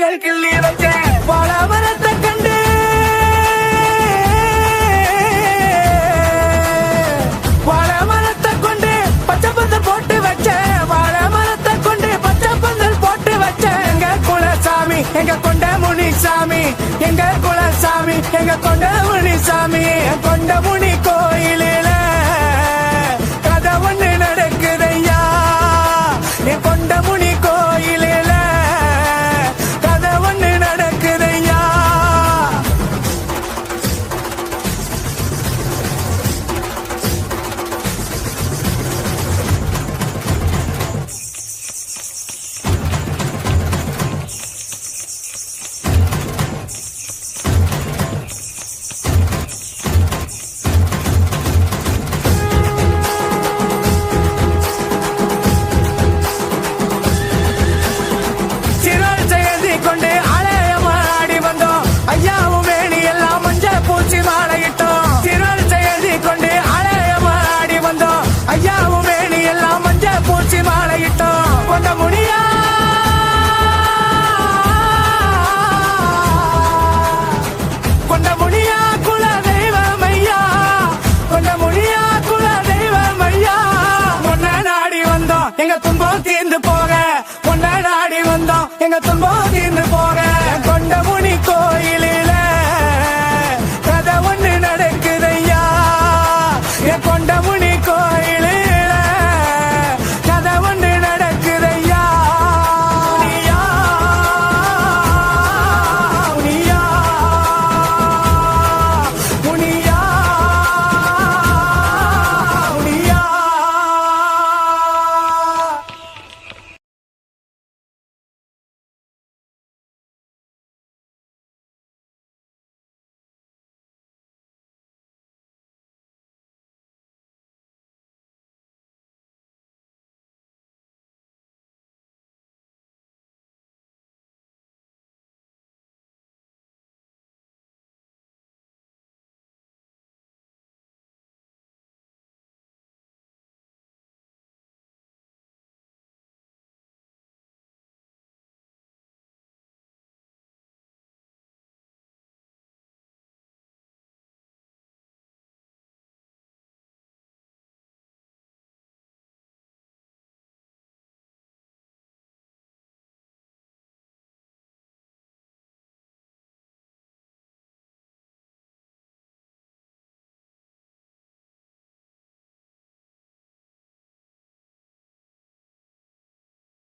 மாயிலைகள் கிள்ளி வச்சேன் பலமரத்தை கண்டு. வாழை மரத்தை கொண்டு பச்சை பந்தல் போட்டு வச்சேன் வாழை கொண்டு பச்சை பந்தல் போட்டு வச்சேன் எங்க குலசாமி எங்க கொண்ட முனிசாமி எங்க குலசாமி எங்க கொண்ட முனிசாமி கொண்ட முனி கோயிலில கதை ஒண்ணு பொன்ன நாடி வந்தோம் எங்க துன்பம் தீர்ந்து போக